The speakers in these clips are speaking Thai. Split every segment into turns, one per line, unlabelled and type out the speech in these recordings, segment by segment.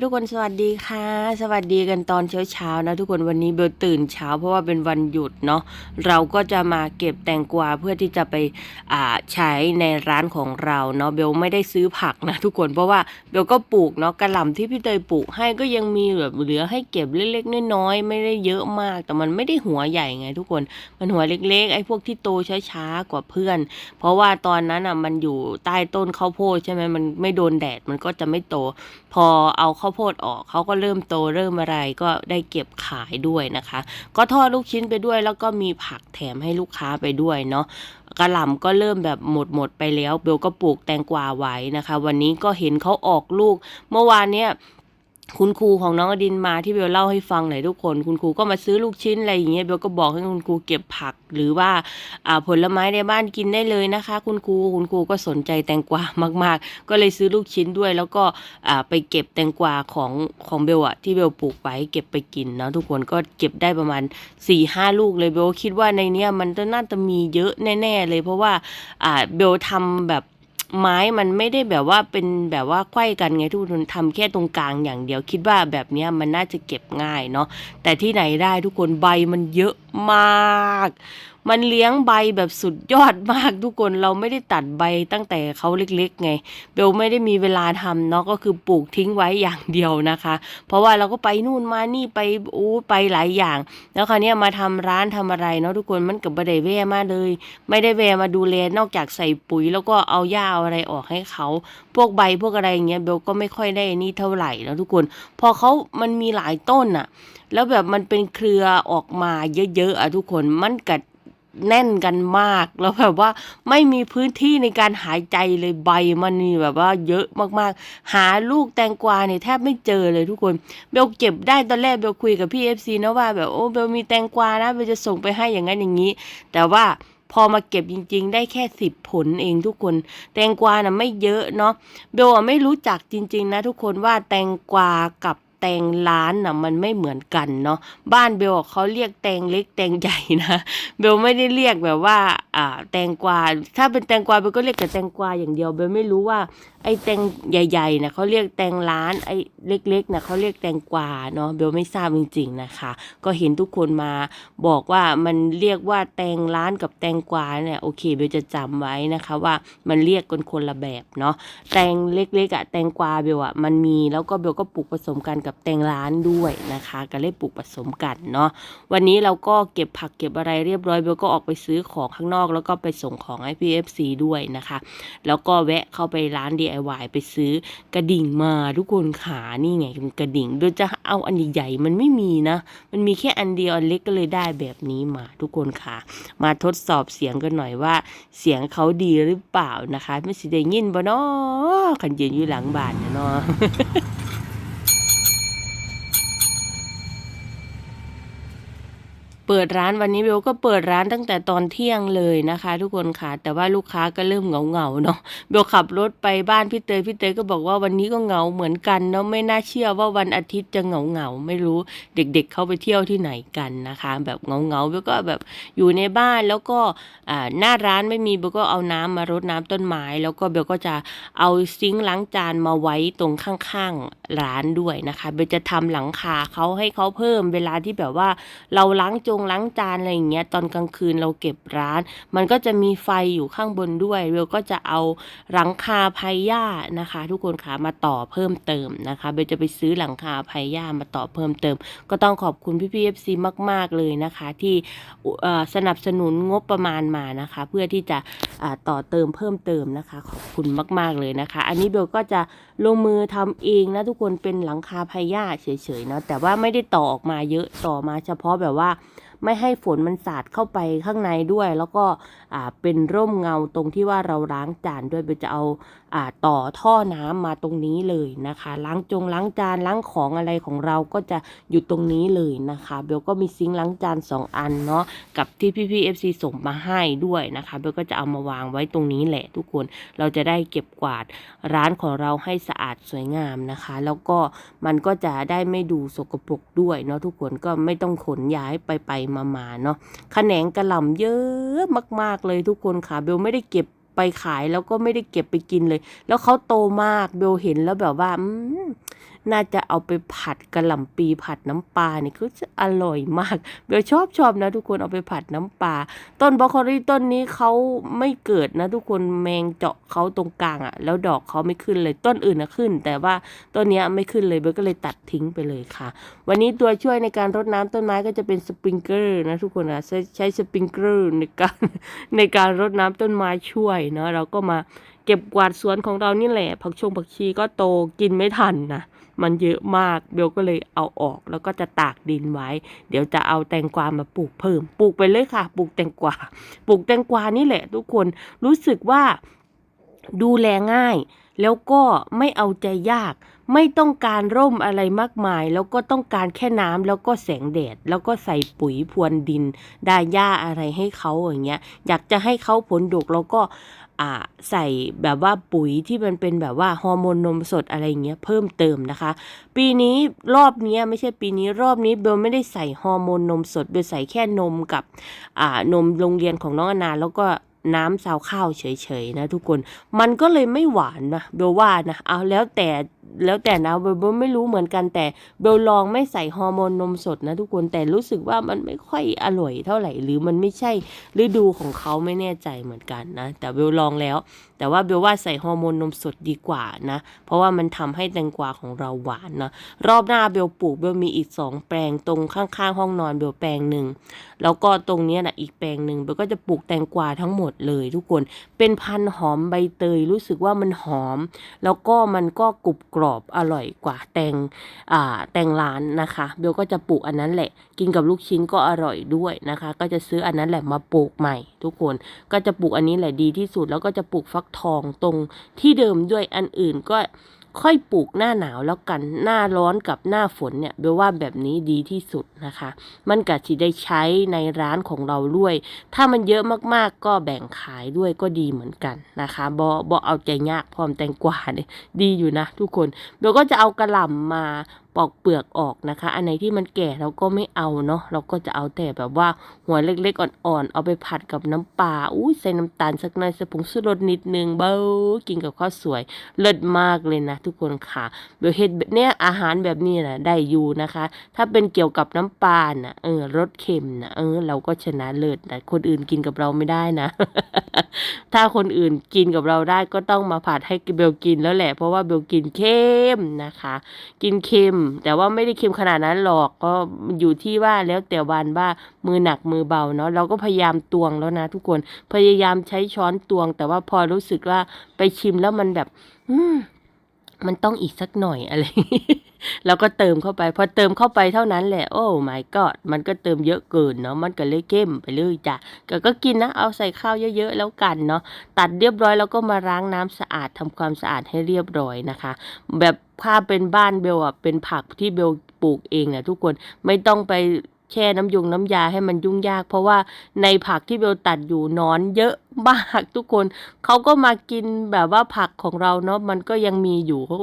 ทุกคนสวัสดีค่ะ สวัสดีกันตอนเช้าเช้าๆนะทุกคนวันนี้เบลตื่นเช้า เพราะว่าเป็นวันหยุดเนาะเราก็จะมาเก็บแตงกวาเพื่อที่จะไปอ่าใช้ในร้านของเราเนาะเบลไม่ได้ซื้อผักนะทุกคนเพราะว่าเบลก็ปลูกเนาะกระหล่ำที่พี่เตยปลูกให้ก็ยังมีแบบเหลือให้เก็บเล็กๆน้อยๆไม่ได้เยอะมาก แต่มันไม่ได้หัวใหญ่ไงทุกคนมันหัวเล็กๆ ไอ้พวกที่โตช้าๆกว่าเพื่อน เพราะว่าตอนนั้นอะมันอยู่ใต้ต้นข้าวโพดใช่ไหมมันไม่โดนแดดมันก็จะไม่โตพอเอาข้าวโพดออกเขาก็เริ่มโตเริ่มอะไรก็ได้เก็บขายด้วยนะคะ ก็ทอดลูกชิ้นไปด้วย แล้วก็มีผักแถมให้ลูกค้าไปด้วยเนาะกระหล่ำก็เริ่มแบบหมดหมดไปแล้วเบลก็ปลูกแตงกวาไว้นะคะ วันนี้ก็เห็นเขาออกลูก เมื่อวานเนี้ย คุณครูของน้องอดินมาที่เบลเล่าให้ฟังหน่อยทุกคน คุณครูก็มาซื้อลูกชิ้นอะไรอย่างเงี้ยเบลก็บอกให้คุณครูเก็บผัก หรือว่าผลไม้ในบ้านกินได้เลยนะคะ คุณครูคุณครูก็สนใจแตงกวามาก ๆ ก็เลยซื้อลูกชิ้นด้วย แล้วก็ไปเก็บแตงกวาของของเบลอะที่เบลปลูกไว้เก็บไปกินเนาะทุกคนก็เก็บได้ประมาณ4ี่ห้าลูกเลยเบลคิดว่าในเนี้ยมันน่าจะมีเยอะแน่ ๆ เลย เพราะว่าอ่าเบลทำแบบ ไม้มันไม่ได้แบบว่าเป็นแบบว่าไขว้กันไงทุกคนทำแค่ตรงกลางอย่างเดียว คิดว่าแบบนี้มันน่าจะเก็บง่ายเนาะแต่ที่ไหนได้ทุกคนใบมันเยอะมากมันเลี้ยงใบแบบสุดยอดมากทุกคนเราไม่ได้ตัดใบตั้งแต่เขาเล็กๆไงเบลไม่ได้มีเวลาทำเนาะก็คือปลูกทิ้งไว้อย่างเดียวนะคะ เพราะว่าเราก็ไปนู่นมานี่ไปอู้ไปหลายอย่าง แล้วคราวนี้มาทำร้านทำอะไรเนาะทุกคนมันกับบัไดแว่มาเลย ไม่ได้แวมาดูแลนอกจากใส่ปุ๋ย แล้วก็เอาหญ้าอาอะไรออกให้เขาพวกใบพวกอะไรอย่างเงี้ยเบลก็ไม่ค่อยได้นี่เท่าไหร่แล้วทุกคน พอเขามันมีหลายต้นอะแล้วแบบมันเป็นเครือออกมาเยอะๆอะทุกคนมันกัด แน่นกันมากแล้วแบบว่าไม่มีพื้นที่ในการหายใจเลยใบมันนี่แบบว่าเยอะมากๆ หาลูกแตงกวาเนี่ยแทบไม่เจอเลยทุกคนเบลเก็บได้ตอนแรกเบลคุยกับพี่เอฟซีนะว่าแบบโอ้เบลมีแตงกวานะเบลจะส่งไปให้อย่างนั้นอย่างนี้ แต่ว่าพอมาเก็บจริง ๆ ได้แค่สิบผลเองทุกคน แตงกวาน่ะไม่เยอะเนาะเบลอะไม่รู้จักจริง ๆ นะทุกคนว่าแตงกวากับ แตงล้านน่ะมันไม่เหมือนกันเนาะบ้านเบลอะเขาเรียกแตงเล็กแตงใหญ่นะเบลไม่ได้เรียกแบบว่าอ่าแตงกวาถ้าเป็นแตงกวาเบลก็เรียกแต่แตงกวาอย่างเดียวเบลไม่รู้ว่า ไอ้แตงใหญ่ๆนะเขาเรียกแตงล้านไอ้เล็กๆนะเขาเรียกแตงกวาเนาะเบลไม่ทราบจริงๆนะคะ ก็เห็นทุกคนมาบอกว่ามันเรียกว่าแตงล้านกับแตงกวาเนี่ยโอเคเบลจะจำไว้นะคะว่ามันเรียกกันคนละแบบเนาะแตงเล็กๆอะแตงกวาเบลอะมันมีแล้วก็เบลก็ปลูกผสมกันกับแตงล้านด้วยนะคะก็เลยปลูกผสมกันเนาะวันนี้เราก็เก็บผักเก็บอะไรเรียบร้อยเบลก็ออกไปซื้อของข้างนอก แล้วก็ไปส่งของให้พี่ FC ด้วยนะคะ แล้วก็แวะเข้าไปร้านดี DIY ไปซื้อกระดิ่งมาทุกคนขานี่ไงเป็นกระดิ่งเบลจะเอาอันใหญ่ๆมันไม่มีนะ มันมีแค่อันเดียวอันเล็กก็เลยได้แบบนี้มาทุกคนค่ะ มาทดสอบเสียงกันหน่อยว่า เสียงเขาดีหรือเปล่านะคะไม่สิได้ยินบ่เนาะขันยืนอยู่หลังบ้านเนาะ ปิดร้านวันนี้เบลก็เปิดร้านตั้งแต่ตอนเที่ยงเลยนะคะ ทุกคนค่ะ แต่ว่าลูกค้าก็เริ่มเหงาเงาเนาะเบลขับรถไปบ้านพี่เตยพี่เตยก็บอกว่าวันนี้ก็เหงาเหมือนกันเนาะไม่น่าเชื่อว่าวันอาทิตย์จะเหงาเหงาไม่รู้เด็กๆเขาไปเที่ยวที่ไหนกันนะคะ แบบเหงาเงาเบลก็แบบอยู่ในบ้านแล้วก็อ่าหน้าร้านไม่มีเบลก็เอาน้ำมารดน้ำต้นไม้ แล้วก็เบลก็จะเอาซิงค์ล้างจานมาไว้ตรงข้างๆร้านด้วยนะคะเบลจะทำหลังคาเขาให้เขาเพิ่มเวลาที่แบบว่าเราล้างจงล้างจานอะไรอย่างเงี้ยตอนกลางคืนเราเก็บร้าน มันก็จะมีไฟอยู่ข้างบนด้วยเบลก็จะเอาหลังคาไผ่หญ้านะคะ ทุกคนขามาต่อเพิ่มเติมนะคะเบลจะไปซื้อหลังคาไผ่หญ้ามาต่อเพิ่มเติม ก็ต้องขอบคุณพี่พีเอฟซีมาก ๆเลยนะคะ ที่สนับสนุนงบประมาณมานะคะ เพื่อที่จะต่อเติมเพิ่มเติมนะคะ ขอบคุณมาก ๆเลยนะคะ อันนี้เบลก็จะลงมือทำเองนะทุกคนเป็นหลังคาไผ่หญ้าเฉยๆนะแต่ว่าไม่ได้ต่อออกมาเยอะต่อมาเฉพาะแบบว่า ไม่ให้ฝนมันสาดเข้าไปข้างในด้วย แล้วก็อ่าเป็นร่มเงาตรงที่ว่าเราล้างจานด้วยเบลจะเอาอ่าต่อท่อน้ำมาตรงนี้เลยนะคะ ล้างจงล้างจานล้างของอะไรของเราก็จะอยู่ตรงนี้เลยนะคะเบลก็มีซิงค์ล้างจานสองอันเนาะกับที่พี่พี่เอฟซีส่งมาให้ด้วยนะคะเบลก็จะเอามาวางไว้ตรงนี้แหละทุกคนเราจะได้เก็บกวาดร้านของเราให้สะอาดสวยงามนะคะ แล้วก็มันก็จะได้ไม่ดูสกปรกด้วยเนาะทุกคนก็ไม่ต้องขนย้ายไปไปมามาๆเนาะแขนงกระหล่ำเยอะมาก ๆเลยทุกคนค่ะเบลไม่ได้เก็บไปขายแล้วก็ไม่ได้เก็บไปกินเลย แล้วเขาโตมากเบลเห็นแล้วแบบว่าอืม น่าจะเอาไปผัดกะหล่ำปีผัดน้ำปลาเนี่คือจะอร่อยมากเบลชอบชอบนะทุกคนเอาไปผัดน้ำปลาต้นบรอกโคลีต้นนี้เขาไม่เกิดนะ ทุกคนแมงเจาะเขาตรงกลางอะ่ะ แล้วดอกเขาไม่ขึ้นเลยต้นอื่นนะขึ้น แต่ว่าต้นนี้ไม่ขึ้นเลยเบลก็เลยตัดทิ้งไปเลยค่ะ วันนี้ตัวช่วยในการรดน้ำต้นไม้ก็จะเป็นสปริงเกอร์นะทุกคนนะใช้ใช้สปริงเกอร์ในการในการรดน้ำต้นไม้ช่วยเนาะเราก็มาเก็บกวาดสวนของเรานี่แหละผักชงผักชีก็โตกินไม่ทันนะ มันเยอะมากเบลก็เลยเอาออกแล้วก็จะตากดินไว้ เดี๋ยวจะเอาแตงกวามาปลูกเพิ่มปลูกไปเลยค่ะ ปลูกแตงกวาปลูกแตงกวานี่แหละ ทุกคนรู้สึกว่าดูแลง่าย แล้วก็ไม่เอาใจยาก ไม่ต้องการร่มอะไรมากมาย แล้วก็ต้องการแค่น้ำแล้วก็แสงแดด แล้วก็ใส่ปุ๋ยพรวนดินไดาหญ้าอะไรให้เขาอย่างเงี้ย อยากจะให้เขาผลดกแล้วก็ ใส่แบบว่าปุ๋ยที่มันเป็นแบบว่าฮอร์โมนนมสดอะไรเงี้ยเพิ่มเติมนะคะ ปีนี้รอบนี้ไม่ใช่ปีนี้รอบนี้เบลไม่ได้ใส่ฮอร์โมนนมสดเบลใส่แค่นมกับอ่านมโรงเรียนของน้องอนาแล้วก็น้ำซาวข้าวเฉยๆนะทุกคน มันก็เลยไม่หวานนะเบลว่านะเอาแล้วแต่แล้วแต่นะเบลไม่รู้เหมือนกันแต่เบลลองไม่ใส่ฮอร์โมนนมสดนะทุกคนแต่รู้สึกว่ามันไม่ค่อยอร่อยเท่าไหร่ หรือมันไม่ใช่ฤดูของเขาไม่แน่ใจเหมือนกันนะ แต่เบลลองแล้ว แต่ว่าเบลว่าใส่ฮอร์โมนนมสดดีกว่านะ เพราะว่ามันทำให้แตงกวาของเราหวานนะรอบหน้าเบลปลูกเบลมีอีกสองแปลงตรงข้างๆ ห้องนอนเบลแปลงหนึ่งแล้วก็ตรงนี้นะอีกแปลงหนึ่งเบลก็จะปลูกแตงกวาทั้งหมดเลยทุกคนเป็นพันธุ์หอมใบเตยรู้สึกว่ามันหอม แล้วก็มันก็กรุบกรอบอร่อยกว่าแตงอ่าแตงร้านนะคะเบลก็จะปลูกอันนั้นแหละ กินกับลูกชิ้นก็อร่อยด้วยนะคะ ก็จะซื้ออันนั้นแหละมาปลูกใหม่ ทุกคนก็จะปลูกอันนี้แหละดีที่สุดแล้วก็จะปลูกฟักทองตรงที่เดิมด้วยอันอื่นก็ ค่อยปลูกหน้าหนาวแล้วกันหน้าร้อนกับหน้าฝนเนี่ยเบลว่าแบบนี้ดีที่สุดนะคะ มันก็สิได้ใช้ในร้านของเราด้วย ถ้ามันเยอะมากๆก็แบ่งขายด้วยก็ดีเหมือนกันนะคะบอบอเอาใจยากพร้อมแตงกวาเนี่ยดีอยู่นะทุกคนเบลก็จะเอากระหล่ำมาปอกเปลือกออกนะคะ อันไหนที่มันแก่เราก็ไม่เอาเนาะเราก็จะเอาแต่แบบว่าหัวเล็กๆอ่อนๆ เอาไปผัดกับน้ำปลาอุ้ยใส่น้ำตาลสักหน่อยใส่ผงชูรสนิดนึงเบ้ากินกับข้าวสวย เลิศมากเลยนะทุกคนค่ะเบลเฮ็ดเนี่ยอาหารแบบนี้นะได้อยู่นะคะ ถ้าเป็นเกี่ยวกับน้ำปลาน่ะเออรสเค็มนะเออเราก็ชนะเลิศแต่คนอื่นกินกับเราไม่ได้นะ ถ้าคนอื่นกินกับเราได้ก็ต้องมาผัดให้เบลกินแล้วแหละ เพราะว่าเบลกินเค็มนะคะ กินเค็ม แต่ว่าไม่ได้เค็มขนาดนั้นหรอกก็อยู่ที่ว่าแล้วแต่วันว่ามือหนักมือเบาเนาะเราก็พยายามตวงแล้วนะทุกคนพยายามใช้ช้อนตวง แต่ว่าพอรู้สึกว่าไปชิมแล้วมันแบบ อืมมันต้องอีกสักหน่อยอะไร แล้วก็เติมเข้าไปพอเติมเข้าไปเท่านั้นแหละโอ้ my god มันก็เติมเยอะเกินเนาะมันก็เลยเข้มไปเลยจ้ะก็ก็กินนะเอาใส่ข้าวเยอะๆแล้วกันเนาะตัดเรียบร้อยแล้วก็มาล้างน้ำสะอาดทำความสะอาดให้เรียบร้อยนะคะ แบบถ้าเป็นบ้านเบลอะเป็นผักที่เบลปลูกเองนะทุกคนไม่ต้องไปแช่น้ำยงน้ำยาให้มันยุ่งยาก เพราะว่าในผักที่เบลตัดอยู่นอนเยอะ มากทุกคน เขาก็มากินแบบว่าผักของเราเนาะมันก็ยังมีอยู่เขา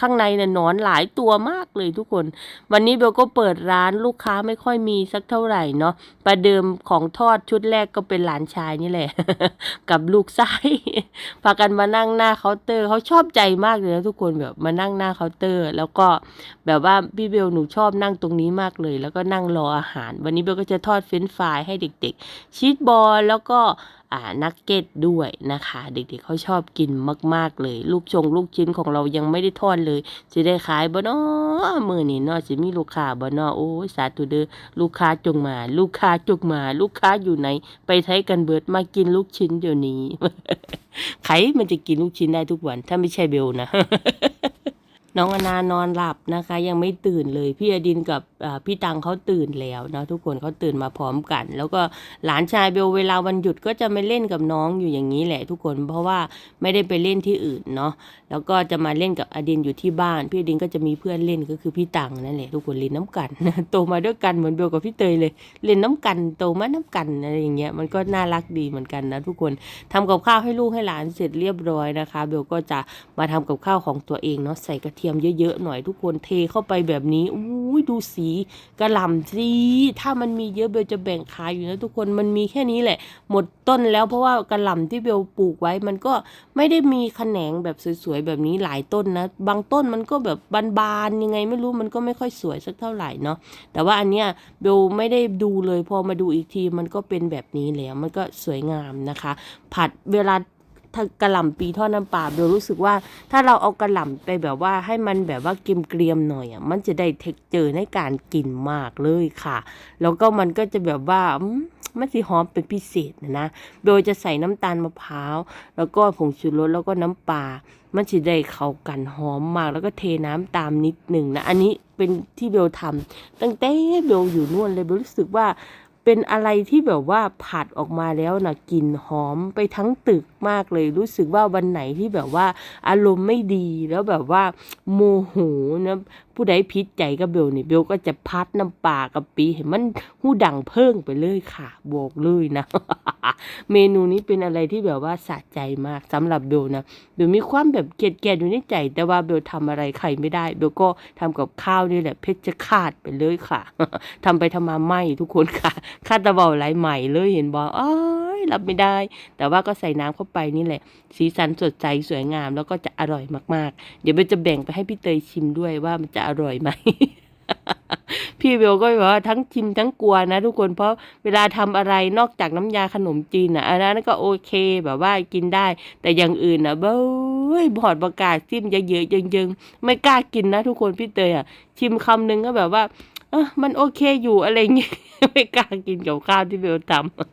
ข้างในเนี่ยนอนหลายตัวมากเลยทุกคน วันนี้เบลก็เปิดร้านลูกค้าไม่ค่อยมีสักเท่าไหร่เนาะประเดิมของทอดชุดแรกก็เป็นหลานชายนี่แหละ กับลูกชายพากันมานั่งหน้าเคาน์เตอร์เขาชอบใจมากเลยนะทุกคนแบบมานั่งหน้าเคาน์เตอร์ แล้วก็แบบว่าพี่เบลหนูชอบนั่งตรงนี้มากเลย แล้วก็นั่งรออาหาร วันนี้เบลก็จะทอดเฟรนช์ฟรายให้เด็ก ๆชีสบอลแล้วก็ นักเก็ตด้วยนะคะ เด็กๆเขาชอบกินมาก ๆเลย ลูกชงลูกชิ้นของเรายังไม่ได้ทอดเลยจะได้ขายบ่นาะมือนี่นาะจะมีลูกค้าบ่นาะโอ้ยสาธุเด้อลูกค้าจงมา ลูกค้าจงมา ลูกค้าอยู่ไหน ไปใช้กันเบิดมากินลูกชิ้นเดี๋ยวนี้ใครมันจะกินลูกชิ้นได้ทุกวัน ถ้าไม่ใช่เบลนะ น้องอนานอนหลับนะคะ ยังไม่ตื่นเลย พี่อดินกับพี่ตังเขาตื่นแล้วเนาะทุกคนเขาตื่นมาพร้อมกัน แล้วก็หลานชายเบลเวลาวันหยุดก็จะไม่เล่นกับน้องอยู่อย่างนี้แหละ ทุกคนเพราะว่าไม่ได้ไปเล่นที่อื่นเนาะแล้วก็จะมาเล่นกับอดินอยู่ที่บ้าน พี่อดินก็จะมีเพื่อนเล่นก็คือพี่ตังนั่นแหละทุกคนเล่นน้ำกันโตมาด้วยกันเหมือนเบลกับพี่เตยเลย เล่นน้ำกันโตมาน้ำกันอะไรอย่างเงี้ยมันก็น่ารักดีเหมือนกันนะทุกคนทำกับข้าวให้ลูกให้หลานเสร็จเรียบร้อยนะคะเบลก็จะมาทำกับข้าวของตัวเองเนาะใส่กระเทียมมเยอะๆหน่อยทุกคนเทเข้าไปแบบนี้อุ้ยดูสีกระหล่ำสิถ้ามันมีเยอะเบลจะแบ่งขายอยู่นะทุกคนมันมีแค่นี้แหละ หมดต้นแล้วเพราะว่ากระหล่ำที่เบลปลูกไว้มันก็ไม่ได้มีแขนงแบบสวยๆแบบนี้หลายต้นนะ บางต้นมันก็แบบบานๆยังไงไม่รู้มันก็ไม่ค่อยสวยสักเท่าไหร่เนาะแต่ว่าอันเนี้ยเบลไม่ได้ดูเลยพอมาดูอีกทีมันก็เป็นแบบนี้แล้วมันก็สวยงามนะคะ ผัดเวลา ถ้ากระหล่ำปีทอดน้ำปลาเบลรู้สึกว่าถ้าเราเอากระหล่ำไปแบบว่าให้มันแบบว่าเกรียมๆหน่อยอะมันจะได้เท็กเจอร์ในการกินมากเลยค่ะ แล้วก็มันก็จะแบบว่ามันสิหอมเป็นพิเศษนะนะ โดยจะใส่น้ำตาลมะพร้าว แล้วก็ผงชูรส แล้วก็น้ำปลา มันจะได้เข้ากันหอมมาก แล้วก็เทน้ำตามนิดหนึ่งนะ อันนี้เป็นที่เบลทำตั้งแต่เบลอยู่นู่นเลยเบลรู้สึกว่า เป็นอะไรที่แบบว่าผัดออกมาแล้วนะกลิ่นหอมไปทั้งตึกมากเลยรู้สึกว่าวันไหนที่แบบว่าอารมณ์ไม่ดีแล้วแบบว่าโมโหนะ ผู้ใดพิษใจกับเบลนี่เบลก็จะพัดน้ำปลากับปีให้มันหูดังเพิ่งไปเลยค่ะบอกเลยนะ เมนูนี้เป็นอะไรที่แบบว่าสะใจมากสำหรับเบลนะเบลมีความแบบเกลียดแกอยู่ในใจ แต่ว่าเบลทำอะไรใครไม่ได้เบลก็ทำกับข้าวนี่แหละเพชรคาดไปเลยค่ะทำไปทำมาไหมทุกคนค่ะคาดตะเบาไหลใหม่เลยเห็นบอกอ้ยรับไม่ได้ แต่ว่าก็ใส่น้ำเข้าไปนี่แหละ สีสันสดใสสวยงาม แล้วก็จะอร่อยมากๆ เดี๋ยวเบลจะแบ่งไปให้พี่เตยชิมด้วยว่ามันจะอร่อยไหม พี่เบลก็บอกว่าทั้งชิมทั้งกลัวนะทุกคนเพราะเวลาทำอะไรนอกจากน้ำยาขนมจีนอะอันนั้นก็โอเคแบบว่ากินได้ แต่อย่างอื่นอะเบ้ยบอดประกาศจิ้มเยอะๆเยิงๆไม่กล้ากินนะทุกคนพี่เตยอะชิมคำนึงก็แบบว่า เออมันโอเคอยู่อะไรเงี้ยไม่กล้ากินกับข้าวที่เบลท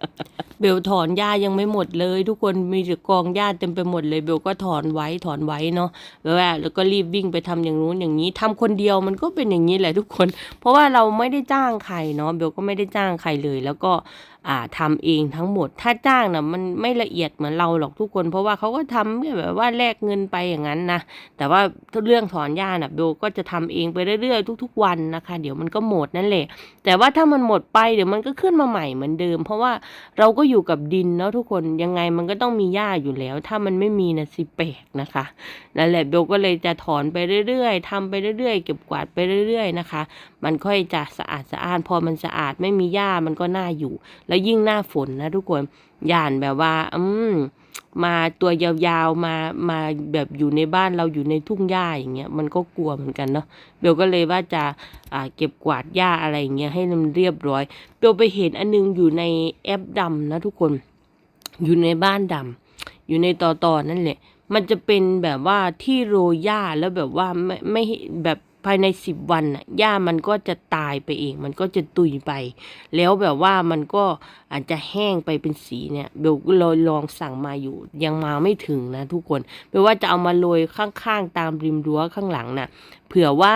ำเบลถอนหญ้ายังไม่หมดเลย ทุกคนมีแต่กองหญ้าเต็มไปหมดเลย เบลก็ถอนไว้ถอนไว้เนาะแล้วแล้วก็รีบวิ่งไปทำอย่างนู้นอย่างนี้ทำคนเดียวมันก็เป็นอย่างนี้แหละทุกคน เพราะว่าเราไม่ได้จ้างใครเนาะเบลก็ไม่ได้จ้างใครเลย แล้วก็ อ่าทำเองทั้งหมด ถ้าจ้างนะมันไม่ละเอียดเหมือนเราหรอกทุกคน เพราะว่าเขาก็ทำแบบว่าแลกเงินไปอย่างนั้นนะ แต่ว่าเรื่องถอนหญ้าน่ะเบลก็จะทำเองไปเรื่อยๆ ทุก ๆ วันนะคะ เดี๋ยวมันก็หมดนั่นแหละ แต่ว่าถ้ามันหมดไปเดี๋ยวมันก็ขึ้นมาใหม่เหมือนเดิม เพราะว่าเราก็อยู่กับดินเนาะทุกคนยังไงมันก็ต้องมีหญ้าอยู่แล้ว ถ้ามันไม่มีนะสิแปลกนะคะนั่นแหละเบลก็เลยจะถอนไปเรื่อยๆทำไปเรื่อยๆ เก็บกวาดไปเรื่อย ๆนะคะ มันค่อยจะสะอาดสะอ้านพอมันสะอาดไม่มีหญ้ามันก็น่าอยู่แล้วยิ่งหน้าฝนนะทุกคนย่านแบบว่า อืมมาตัวยาวๆมามาแบบอยู่ในบ้านเราอยู่ในทุ่งหญ้าอย่างเงี้ยมันก็กลัวเหมือนกันเนาะเบลก็เลยว่าจะอ่าเก็บกวาดหญ้าอะไรอย่างเงี้ยให้มันเรียบร้อยเบลไปเห็นอันนึงอยู่ในแอปดำนะทุกคนอยู่ในบ้านดำอยู่ในต่อต่อนั่นแหละมันจะเป็นแบบว่าที่โรยหญ้าแล้วแบบว่าไม่ไม่แบบ ภายในสิบวันน่ะหญ้ามันก็จะตายไปเอง มันก็จะตุยไป แล้วแบบว่ามันก็อาจจะแห้งไปเป็นสีเนี่ยเบลก็เลยลองสั่งมาอยู่ ยังมาไม่ถึงนะทุกคนแปลว่าจะเอามาโรยข้างๆ ตามริมรั้วข้างหลังน่ะ เผื่อว่า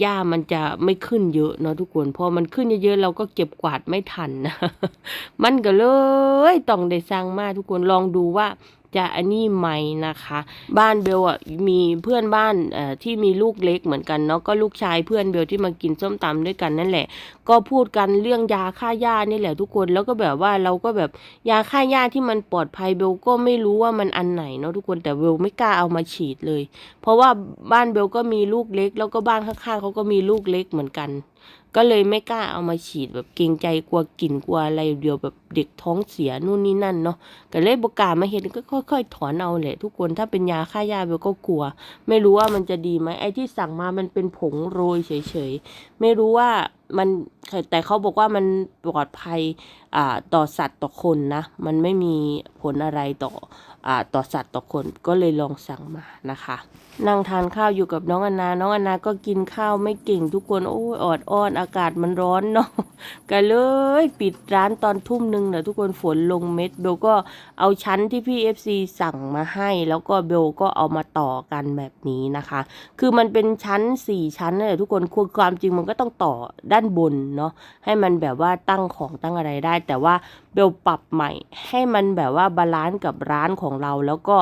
หญ้ามันจะไม่ขึ้นเยอะเนาะทุกคนพอมันขึ้นเยอะๆเราก็เก็บกวาดไม่ทันนะมันก็เลยต้องได้สร้างมาทุกคนลองดูว่า จะอันนี้ไหมนะคะ บ้านเบลอะมีเพื่อนบ้านเอ่อที่มีลูกเล็กเหมือนกันเนาะก็ลูกชายเพื่อนเบลที่มากินส้มตำด้วยกันนั่นแหละ ก็พูดกันเรื่องยาฆ่าหญ้านี่แหละทุกคนแล้วก็แบบว่าเราก็แบบยาฆ่าหญ้าที่มันปลอดภัยเบลก็ไม่รู้ว่ามันอันไหนเนาะทุกคนแต่เบลไม่กล้าเอามาฉีดเลย เพราะว่าบ้านเบลก็มีลูกเล็ก แล้วก็บ้านข้างๆเขาก็มีลูกเล็กเหมือนกันก็เลยไม่กล้าเอามาฉีดแบบเกรงใจกลัวกลิ่นกลัวอะไรเดียวแบบเด็กท้องเสียนู่นนี่นั่นเนาะก็เลยบกล้ามาเห็นก็ค่อย ๆ ถอนเอาแหละ ทุกคนถ้าเป็นยาฆ่าหญ้าเบลก็กลัว ไม่รู้ว่ามันจะดีไหมไอ้ที่สั่งมามันเป็นผงโรยเฉยๆไม่รู้ว่ามันแต่เขาบอกว่ามันปลอดภัยอ่าต่อสัตว์ต่อคนนะ มันไม่มีผลอะไรต่ออ่าต่อสัตว์ต่อคนก็เลยลองสั่งมานะคะ นั่งทานข้าวอยู่กับน้องอนนา น้องอนนาก็กินข้าวไม่เก่งทุกคน โอ้ยออดอ้อน อากาศมันร้อนเนาะก็เลย ปิดร้านตอนทุ่มหนึ่งเนะทุกคนฝนลงเม็ด เบลก็เอาชั้นที่พี่ FC สั่งมาให้ แล้วก็เบลก็เอามาต่อกันแบบนี้นะคะ คือมันเป็นชั้นสี่ชั้นเลยทุกคนคือความจริงมันก็ต้องต่อด้านบนเนาะ ให้มันแบบว่าตั้งของตั้งอะไรได้ แต่ว่าเบลปรับใหม่ ให้มันแบบว่าบาลานซ์กับร้านของเรา แล้วก็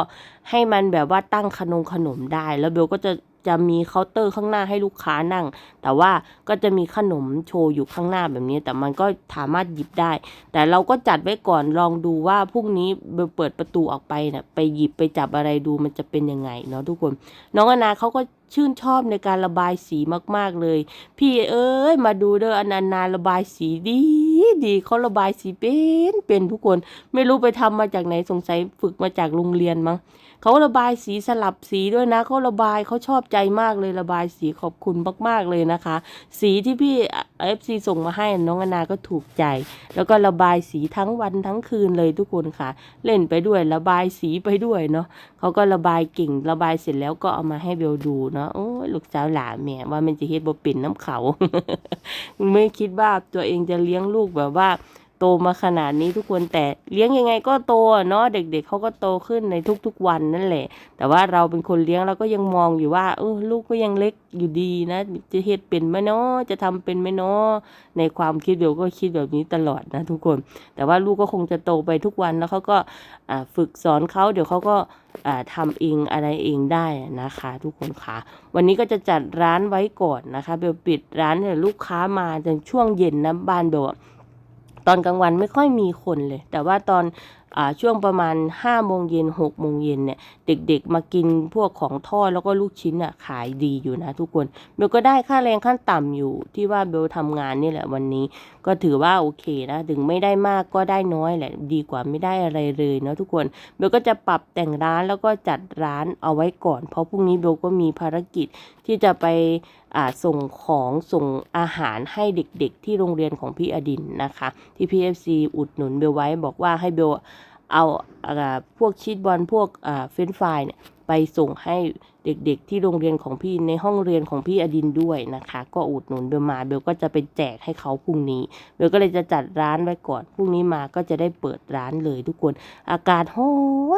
ให้มันแบบว่าตั้งขนมขนมได้แล้วเบลก็จะจะมีเคาน์เตอร์ข้างหน้าให้ลูกค้านั่ง แต่ว่าก็จะมีขนมโชว์อยู่ข้างหน้าแบบนี้ แต่มันก็สามารถหยิบได้ แต่เราก็จัดไว้ก่อนลองดูว่าพรุ่งนี้เบลเปิดประตูออกไปเนี่ยไปหยิบไปจับอะไรดูมันจะเป็นยังไงเนาะทุกคน น้องอนาเขาก็ ชื่นชอบในการระบายสีมากๆเลย พี่เอ้ยมาดูเด้ออนันนาระบายสีดีดีเขาระบายสีเป็นเป็นทุกคน ไม่รู้ไปทำมาจากไหนสงสัยฝึกมาจากโรงเรียนมั้งเขาระบายสีสลับสีด้วยนะเขาระบายเขาชอบใจมากเลยระบายสีขอบคุณมาก ๆเลยนะคะ สีที่พี่เอฟซีส่งมาให้น้องอนาก็ถูกใจ แล้วก็ระบายสีทั้งวันทั้งคืนเลยทุกคนค่ะ เล่นไปด้วยระบายสีไปด้วยเนาะเขาก็ระบายเก่งระบายเสร็จแล้วก็เอามาให้เบลดูเนาะโอ้ยลูกสาวหลานแม่ว่ามันจะเฮ็ดบ่เป็นน้ำเขา ไม่คิดว่าตัวเองจะเลี้ยงลูกแบบว่า โตมาขนาดนี้ทุกคนแต่เลี้ยงยังไงก็โตเนาะเด็กๆเขาก็โตขึ้นในทุกๆวันนั่นแหละ แต่ว่าเราเป็นคนเลี้ยงเราก็ยังมองอยู่ว่าเออลูกก็ยังเล็กอยู่ดีนะ จะเฮ็ดเป็นไหมเนาะจะทำเป็นไหมเนาะในความคิดเดี๋ยวก็คิดแบบนี้ตลอดนะทุกคน แต่ว่าลูกก็คงจะโตไปทุกวันแล้วเขาก็ฝึกสอนเขาเดี๋ยวเขาก็อ่าทำเองอะไรเองได้นะคะ ทุกคนค่ะ วันนี้ก็จะจัดร้านไว้ก่อนนะคะเบลปิดร้านเนี่ยลูกค้ามาจนช่วงเย็นนะบ้านเบล ตอนกลางวันไม่ค่อยมีคนเลย แต่ว่าตอนอช่วงประมาณ5้าโมงเย็นหกโมงเย็นเนี่ย เด็กๆมากินพวกของทอดแล้วก็ลูกชิ้นอะขายดีอยู่นะทุกคนเบลก็ได้ค่าแรงขั้นต่ำอยู่ที่ว่าเบลทำงานนี่แหละวันนี้ ก็ถือว่าโอเคนะถึงไม่ได้มากก็ได้น้อยแหละดีกว่าไม่ได้อะไรเลยเนาะทุกคนเบลก็จะปรับแต่งร้านแล้วก็จัดร้านเอาไว้ก่อน เพราะพรุ่งนี้เบลก็มีภารกิจ ที่จะไปส่งของส่งอาหารให้เด็กๆ ที่โรงเรียนของพี่อดินนะคะ ที่ PFC อุดหนุนเบลไว้บอกว่าให้เบลเอาอพวกชีสบอลพวกเฟรนฟรายเนี่ย ไปส่งให้เด็กๆ ที่โรงเรียนของพี่ในห้องเรียนของพี่อดินด้วยนะคะ ก็อุดหนุนเบลมาเบลก็จะไปแจกให้เขาพรุ่งนี้เบลก็เลยจะจัดร้านไว้ก่อนพรุ่งนี้มาก็จะได้เปิดร้านเลยทุกคน อากาศร้อ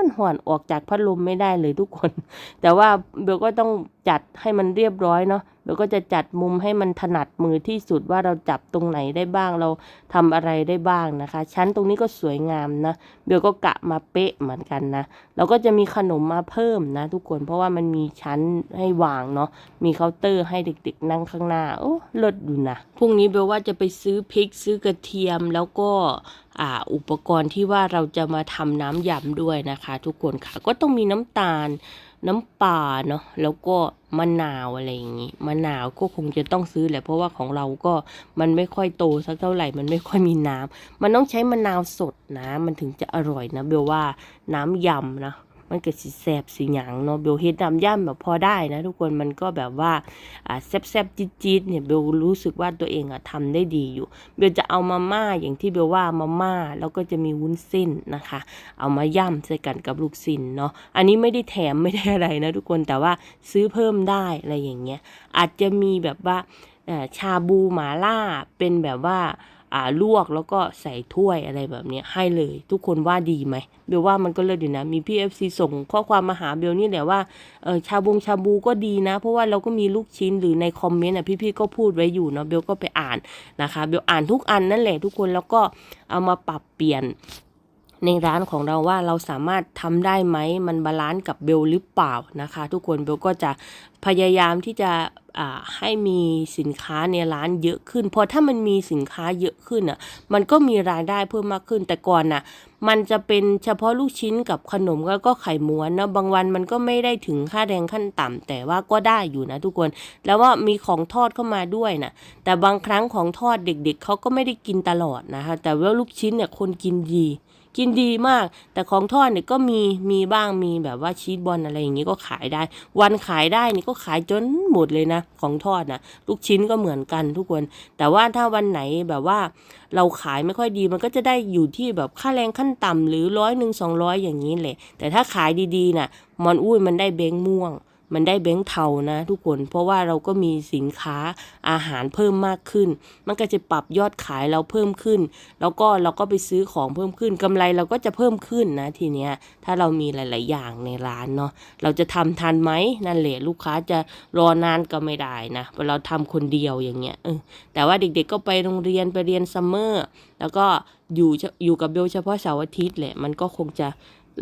นห่อนออกจากพัดลมไม่ได้เลยทุกคน แต่ว่าเบลก็ต้องจัดให้มันเรียบร้อยเนาะ เบลก็จะจัดมุมให้มันถนัดมือที่สุดว่าเราจับตรงไหนได้บ้าง เราทำอะไรได้บ้างนะคะ ชั้นตรงนี้ก็สวยงามนะเบลก็กะมาเป๊ะเหมือนกันนะเราก็จะมีขนมมาเพิ่มนะ ทุกคนเพราะว่ามันมีชั้นให้วางเนาะมีเคาน์เตอร์ให้เด็กๆ นั่งข้างหน้าโอ้เลิศดูนะพรุ่งนี้เบลว่าจะไปซื้อพริกซื้อกระเทียมแล้วก็อ่าอุปกรณ์ที่ว่าเราจะมาทำน้ำยำด้วยนะคะ ทุกคนค่ะก็ต้องมีน้ำตาล น้ำปลาเนาะแล้วก็มะนาวอะไรอย่างงี้มะนาวก็คงจะต้องซื้อแหละเพราะว่าของเราก็มันไม่ค่อยโตสักเท่าไหร่มันไม่ค่อยมีน้ำมันต้องใช้มะนาวสดนะ มันถึงจะอร่อยนะเบลว่าน้ำยำนะ มันเก็สิแซบสิหยังเนาะเบลเฮ็ดน้ำย่ำแบบพอได้นะทุกคนมันก็แบบว่าอ่าแซบแซบจี๊ดจี๊ดเนี่ยเบลรู้สึกว่าตัวเองอะทำได้ดีอยู่เบลจะเอามาม่าอย่างที่เบลว่ามาม่าแล้วก็จะมีวุ้นเส้นนะคะ เอามาย่ำใส่กันกับลูกศิลเนาะอันนี้ไม่ได้แถมไม่ได้อะไรนะทุกคนแต่ว่าซื้อเพิ่มได้อะไรอย่างเงี้ยอาจจะมีแบบว่าอ่อชาบูหมาล่าเป็นแบบว่า อ่าลวกแล้วก็ใส่ถ้วยอะไรแบบนี้ให้เลย ทุกคนว่าดีไหมเบลว่ามันก็เลิศอยู่นะมีพี่เอฟซีส่งข้อความมาหาเบลนี่แหละว่าเออชาบงชาบูก็ดีนะ เพราะว่าเราก็มีลูกชิ้นหรือในคอมเมนต์อะพี่ๆก็พูดไว้อยู่เนาะเบลก็ไปอ่านนะคะเบลอ่านทุกอันนั่นแหละทุกคนแล้วก็เอามาปรับเปลี่ยน ในร้านของเราว่าเราสามารถทำได้ไหมมันบาลานซ์กับเบลหรือเปล่านะคะ ทุกคนเบลก็จะพยายามที่จะให้มีสินค้าในร้านเยอะขึ้นพราะถ้ามันมีสินค้าเยอะขึ้นอะมันก็มีรายได้เพิ่มมากขึ้นแต่ก่อนน่ะมันจะเป็นเฉพาะลูกชิ้นกับขนมแล้วก็ไข่ม้วนนะบางวันมันก็ไม่ได้ถึงค่าแรงขั้นต่ำแต่ว่าก็ได้อยู่นะทุกคน แล้วว่ามีของทอดเข้ามาด้วยนะแต่บางครั้งของทอดเด็กๆเขาก็ไม่ได้กินตลอดนะคะแต่ว่าลูกชิ้นเนี่ยคนกินดี กินดีมาก แต่ของทอดเนี่ยก็มีมีบ้างมีแบบว่าชีสบอลอะไรอย่างงี้ก็ขายได้ วันขายได้นี่ก็ขายจนหมดเลยนะ ของทอดนะลูกชิ้นก็เหมือนกันทุกคน แต่ว่าถ้าวันไหนแบบว่า เราขายไม่ค่อยดีมันก็จะได้อยู่ที่แบบค่าแรงขั้นต่ำหรือร้อยหนึ่งสองร้อยอย่างนี้แหละแต่ถ้าขายดีๆน่ะมันอุ้ยมันได้เบ้งม่วง มันได้แบงค์เทานะทุกคน เพราะว่าเราก็มีสินค้าอาหารเพิ่มมากขึ้น มันก็จะปรับยอดขายเราเพิ่มขึ้น แล้วก็เราก็ไปซื้อของเพิ่มขึ้นกำไรเราก็จะเพิ่มขึ้นนะทีเนี้ยถ้าเรามีหลาย ๆ อย่างในร้านเนาะเราจะทำทันไหมนั่นแหละลูกค้าจะรอนานก็ไม่ได้นะเพราะเราทำคนเดียวอย่างเงี้ยเออแต่ว่าเด็ก ๆ ก็ไปโรงเรียนไปเรียนซัมเมอร์แล้วก็อยู่อยู่กับเบลเฉพาะเสาร์อาทิตย์แหละมันก็คงจะ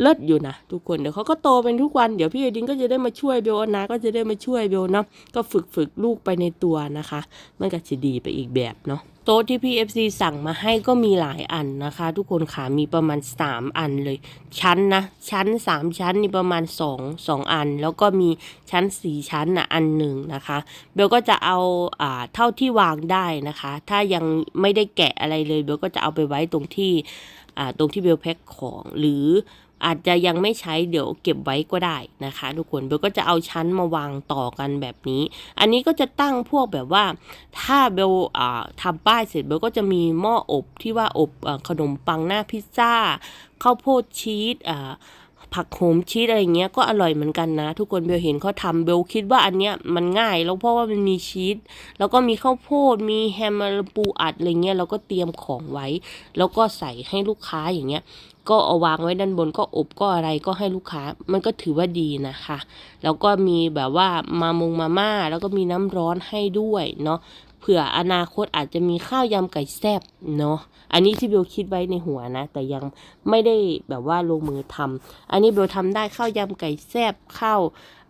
เลิศอยู่นะทุกคนเดี๋ยวเขาก็โตเป็นทุกวันเดี๋ยวพี่ไอดินก็จะได้มาช่วยเบลนะก็จะได้มาช่วยเบลเนาะก็ฝึกฝึกลูกไปในตัวนะคะ มันก็จะดีไปอีกแบบเนาะโต๊ะที่พี่ FC สั่งมาให้ก็มีหลายอันนะคะ ทุกคนค่ะมีประมาณ 3 อันเลย ชั้นนะชั้น 3 ชั้นนี่ประมาณ 2 2 อัน แล้วก็มีชั้น 4 ชั้นนะอันหนึ่งนะคะเบลก็จะเอาอ่าเท่าที่วางได้นะคะ ถ้ายังไม่ได้แกะอะไรเลยเบลก็จะเอาไปไว้ตรงที่อ่าตรงที่เบลแพ็คของหรือ อาจจะยังไม่ใช้เดี๋ยวเก็บไว้ก็ได้นะคะ ทุกคนเบลก็จะเอาชั้นมาวางต่อกันแบบนี้ อันนี้ก็จะตั้งพวกแบบว่า ถ้าเบลทำป้ายเสร็จเบลก็จะมีหม้ออบที่ว่าอบอขนมปังหน้าพิซซ่าข้าวโพดชีสผักโขมชีสอะไรเงี้ยก็อร่อยเหมือนกันนะ ทุกคนเบลเห็นเขาทำเบลคิดว่าอันเนี้ยมันง่าย แล้วเพราะว่ามันมีชีสแล้วก็มีข้าวโพดมีแฮมปูอัดอะไรเงี้ยเราก็เตรียมของไว้ แล้วก็ใส่ให้ลูกค้าอย่างเงี้ย ก็เอาวางไว้ด้านบนก็อบก็อะไรก็ให้ลูกค้า มันก็ถือว่าดีนะคะ แล้วก็มีแบบว่ามามงมาม่า แล้วก็มีน้ำร้อนให้ด้วยเนาะเผื่ออนาคตอาจจะมีข้าวยำไก่แซ่บเนาะ อันนี้ที่เบลคิดไว้ในหัวนะ แต่ยังไม่ได้แบบว่าลงมือทำอันนี้เบลทำได้ข้าวยำไก่แซ่บข้าว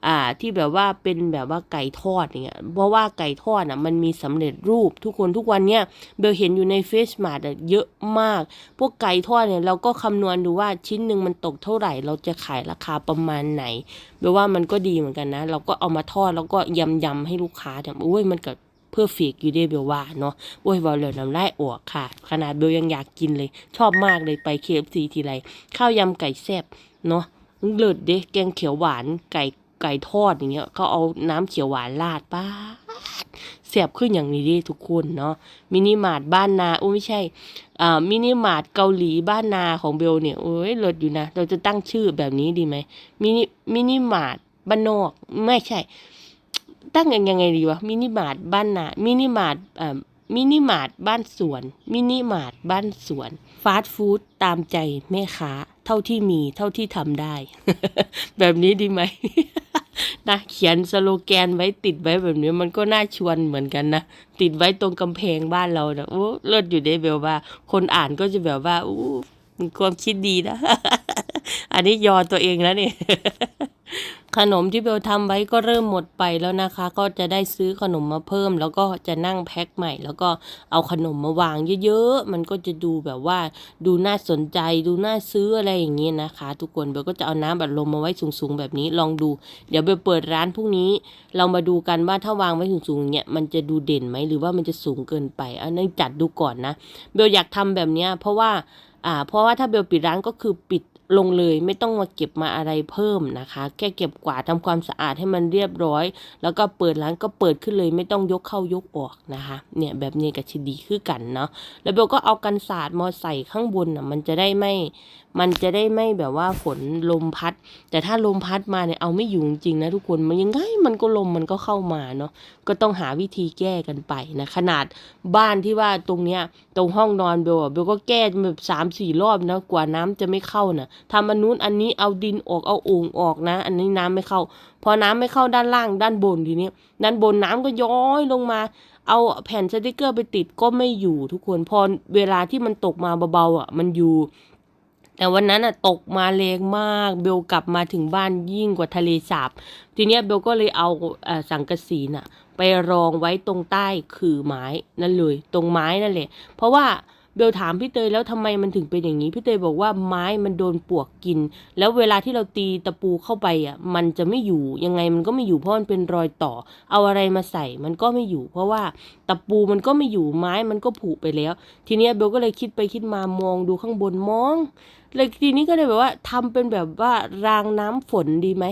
อ่าที่แบบว่าเป็นแบบว่าไก่ทอดอย่างเงี้ยเพราะว่าไก่ทอดอะมันมีสำเร็จรูปทุกคนทุกวันเนี้ยเบลเห็นอยู่ในเฟซมาร์ทเยอะมาก พวกไก่ทอดเนี่ยเราก็คำนวณดูว่าชิ้นหนึ่งมันตกเท่าไหร่ เราจะขายราคาประมาณไหนแปลว่ามันก็ดีเหมือนกันนะ เราก็เอามาทอดแล้วก็ยำยำให้ลูกค้าเนี่ยโอ้ยมันก็เพื่อฟีกอยู่ได้เบลว่าเนาะโอ้ยบอลเลยน้ำลาออกค่ะ ขนาดเบลยังอยากกินเลย ชอบมากเลยไป KFC ทีไรข้าวยำไก่แซ่บเนาะเลิศเด้แกงเขียวหวานไก่ ไก่ทอดอย่างเงี้ยเขาเอาน้ำเขียวหวานราดป้าดแซ่บขึ้นอย่างนี้ดิทุกคนเนาะมินิมาร์ทบ้านนาโอ้ไม่ใช่อ่ามินิมาร์ทเกาหลีบ้านนาของเบลเนี่ยโอ้ยเลิศอยู่นะ เราจะตั้งชื่อแบบนี้ดีไหมมินิมินิมาร์ทบ้านนอกไม่ใช่ ตั้งยังยังไงดีวะมินิมาร์ทบ้านนามินิมาร์ทอ่ามินิมาร์ทบ้านสวน มินิมาร์ทบ้านสวน ฟาสต์ฟู้ดตามใจแม่ค้า เท่าที่มีเท่าที่ทำได้ แบบนี้ดีไหมนะเขียนสโลแกนไว้ติดไว้แบบนี้มันก็น่าชวนเหมือนกันนะติดไว้ตรงกำแพงบ้านเรานะโอ้เลิศอยู่ได้แบบว่า คนอ่านก็จะแบบว่าอู้มีความคิดดีนะ อันนี้ยอตัวเองแล้วเนี่ย ขนมที่เบลทำไว้ก็เริ่มหมดไปแล้วนะคะ ก็จะได้ซื้อขนมมาเพิ่ม แล้วก็จะนั่งแพ็คใหม่ แล้วก็เอาขนมมาวางเยอะๆ มันก็จะดูแบบว่าดูน่าสนใจดูน่าซื้ออะไรอย่างเงี้ยนะคะ ทุกคนเบลก็จะเอาน้ำบัดลมมาไว้สูงๆ แบบนี้ลองดู เดี๋ยวเบลเปิดร้านพรุ่งนี้ เรามาดูกันว่าถ้าวางไว้สูงๆเนี่ยมันจะดูเด่นไหมหรือว่ามันจะสูงเกินไปอันนี้จัดดูก่อนนะ เบลอยากทำแบบเนี้ยเพราะว่าอ่าเพราะว่าถ้าเบลปิดร้านก็คือปิด ลงเลยไม่ต้องมาเก็บมาอะไรเพิ่มนะคะ แค่เก็บกวาดทำความสะอาดให้มันเรียบร้อย แล้วก็เปิดร้านก็เปิดขึ้นเลย ไม่ต้องยกเข้ายกออกนะคะ เนี่ยแบบนี้ก็ชิดีคือกันเนาะแล้วเบลก็เอากันศาสตร์มาใส่ข้างบนอะมันจะได้ไม่ มันจะได้ไม่แบบว่าฝนลมพัด แต่ถ้าลมพัดมาเนี่ยเอาไม่อยู่จริงนะทุกคนมันยังไงมันก็ลมมันก็เข้ามาเนาะก็ต้องหาวิธีแก้กันไปนะขนาดบ้านที่ว่าตรงเนี้ยตรงห้องนอนเบลอะเบลก็แก้แบบสามสี่รอบนะกว่าน้ำจะไม่เข้านะทำอันนู้นอันนี้เอาดินออกเอาโอ่งออกนะ อันนี้น้ำไม่เข้า พอน้ำไม่เข้าด้านล่างด้านบนทีนี้ด้านบนน้ำก็ย้อยลงมาเอาแผ่นสติกเกอร์ไปติดก็ไม่อยู่ทุกคนพอเวลาที่มันตกมาเบาๆอะ มันอยู่ แต่วันนั้นอะตกมาแรงมาก เบลกลับมาถึงบ้านยิ่งกว่าทะเลสาบ ทีเนี้ยเบลก็เลยเอาอ่อสังกะสีน่ะ ไปรองไว้ตรงใต้คือไม้นั่นเลย ตรงไม้นั่นแหละ เพราะว่า เบลถามพี่เตยแล้วทำไมมันถึงเป็นอย่างนี้ พี่เตยบอกว่าไม้มันโดนปลวกกิน แล้วเวลาที่เราตีตะปูเข้าไปอะมันจะไม่อยู่ยังไงมันก็ไม่อยู่เพราะมันเป็นรอยต่อ เอาอะไรมาใส่มันก็ไม่อยู่ เพราะว่าตะปูมันก็ไม่อยู่ไม้มันก็ผุไปแล้ว ทีเนี้ยเบลก็เลยคิดไปคิดมามองดูข้างบนมองเลยทีนี้ก็เลยแบบว่าทำเป็นแบบว่ารางน้ำฝนดีไหม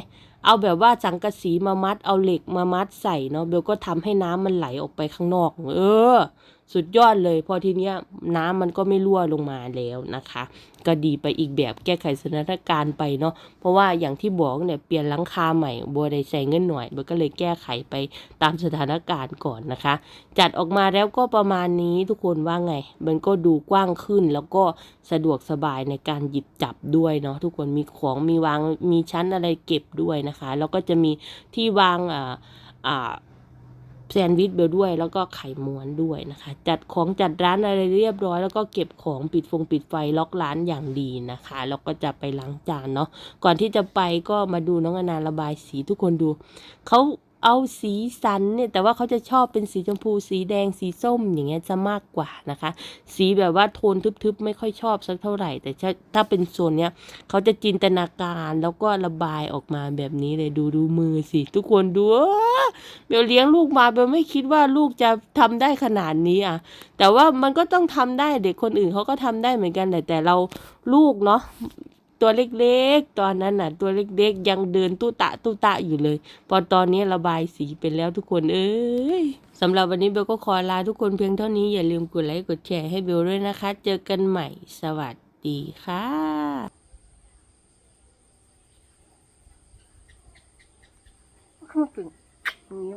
เอาแบบว่าสังกะสีมามัดเอาเหล็กมามัดใส่เนาะเบลก็ทำให้น้ำมันไหลออกไปข้างนอก เออ สุดยอดเลยพอทีเนี้ยน้ำมันก็ไม่รั่วลงมาแล้วนะคะ ก็ดีไปอีกแบบแก้ไขสถานการณ์ไปเนาะเพราะว่าอย่างที่บอกเนี่ยเปลี่ยนหลังคาใหม่บัวได้ใส่เงินหน่อยเบลก็เลยแก้ไขไปตามสถานการณ์ก่อนนะคะ จัดออกมาแล้วก็ประมาณนี้ทุกคนว่าไง มันก็ดูกว้างขึ้นแล้วก็สะดวกสบายในการหยิบจับด้วยเนาะทุกคนมีของมีวางมีชั้นอะไรเก็บด้วยนะคะ แล้วก็จะมีที่วางอ่าอ่า แซนด์วิชเบลด้วย แล้วก็ไข่ม้วนด้วยนะคะ จัดของจัดร้านอะไรเรียบร้อย แล้วก็เก็บของปิดฟงปิดไฟล็อกร้านอย่างดีนะคะ แล้วก็จะไปล้างจานเนาะก่อนที่จะไปก็มาดูน้องอนาระบายสีทุกคนดูเขา เอาสีสันเนี่ยแต่ว่าเขาจะชอบเป็นสีชมพูสีแดงสีส้มอย่างเงี้ยจะมากกว่านะคะ สีแบบว่าโทนทึบๆไม่ค่อยชอบสักเท่าไหร่ แต่ถ้าเป็นโซนเนี้ยเขาจะจินตนาการแล้วก็ระบายออกมาแบบนี้เลยดูดูมือสิทุกคนดูเบลเลี้ยงลูกมาเบลไม่คิดว่าลูกจะทำได้ขนาดนี้อะแต่ว่ามันก็ต้องทำได้เด็กคนอื่นเขาก็ทำได้เหมือนกันแต่แต่เราลูกเนาะ ตัวเล็กๆ ตอนนั้นน่ะ ตัวเล็กๆ ยังเดินตู้ตะตู้ตะอยู่เลย พอตอนนี้ระบายสีเป็นแล้วทุกคนเอ้ยสำหรับวันนี้เบลก็ขอลาทุกคนเพียงเท่านี้อย่าลืมกดไลค์กดแชร์ให้เบลด้วยนะคะ เจอกันใหม่สวัสดีค่ะ
ข้างตรงนี้